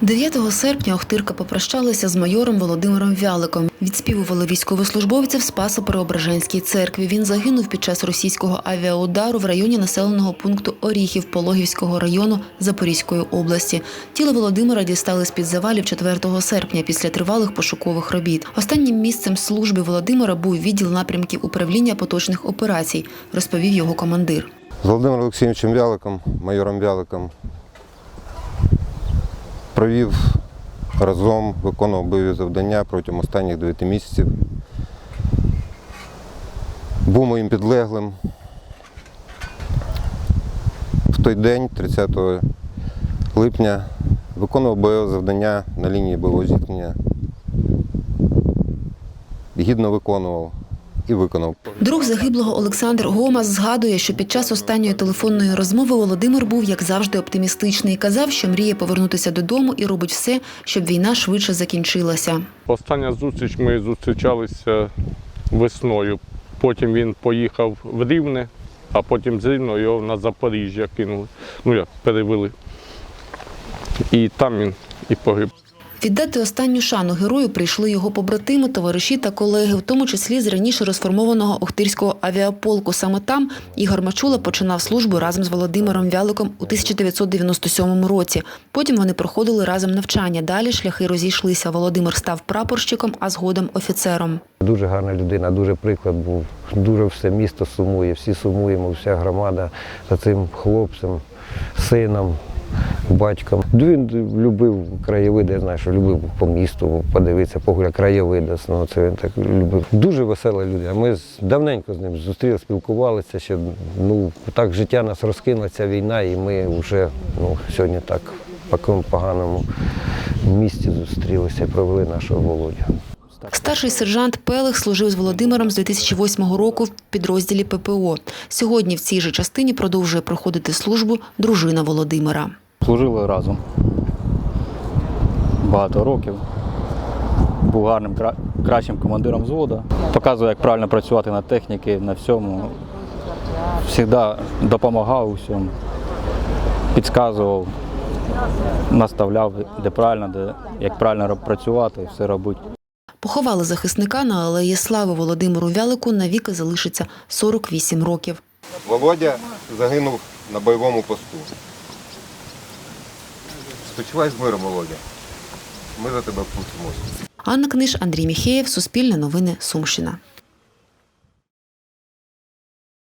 9 серпня Охтирка попрощалася з майором Володимиром Вяликом. Відспівували військовослужбовців Спасо-Преображенській церкві. Він загинув під час російського авіаудару в районі населеного пункту Оріхів Пологівського району Запорізької області. Тіло Володимира дістали з-під завалів 4 серпня після тривалих пошукових робіт. Останнім місцем служби Володимира був відділ напрямків управління поточних операцій, розповів його командир. З Володимиром Олексійовичем Вяликом, майором Вяликом, провів разом, виконував бойові завдання протягом останніх 9 місяців. Був моїм підлеглим. В той день, 30 липня, виконував бойове завдання на лінії бойового зіткнення. Гідно виконував і виконав. Друг загиблого Олександр Гомас згадує, що під час останньої телефонної розмови Володимир був, як завжди, оптимістичний. Казав, що мріє повернутися додому і робить все, щоб війна швидше закінчилася. Остання зустріч ми зустрічалися весною. Потім він поїхав в Рівне, а потім з Рівного його на Запоріжжя кинули. Ну як перевели. І там він і погиб. Віддати останню шану герою прийшли його побратими, товариші та колеги, в тому числі з раніше розформованого Охтирського авіаполку. Саме там Ігор Мачула починав службу разом з Володимиром Вяликом у 1997 році. Потім вони проходили разом навчання. Далі шляхи розійшлися. Володимир став прапорщиком, а згодом офіцером. Дуже гарна людина, дуже приклад був. Дуже все місто сумує, всі сумуємо, вся громада за цим хлопцем, сином, батьком. Він любив краєвиди, я знаю, що любив по місту подивитися, погуляти краєвиди. Ну, це він так любив. Дуже весела людина. Ми давненько з ним зустріли, спілкувалися. Ще, ну, так життя нас розкинула ця війна, і ми вже ну, сьогодні так в такому поганому місці зустрілися і провели нашого Володю. Старший сержант Пелих служив з Володимиром з 2008 року в підрозділі ППО. Сьогодні в цій же частині продовжує проходити службу дружина Володимира. Служили разом багато років. Був гарним кращим командиром взводу. Показував, як правильно працювати на техніці, на всьому. Завжди допомагав у всьому, підказував, наставляв, де правильно, де, як правильно працювати, все робити. Поховали захисника на алеї Слави Володимиру Вялику навіки залишиться 48 років. Володя загинув на бойовому посту. Спочивай з миром, Володя. Ми за тебе впустимося. Анна Книж, Андрій Міхеєв, Суспільне новини, Сумщина.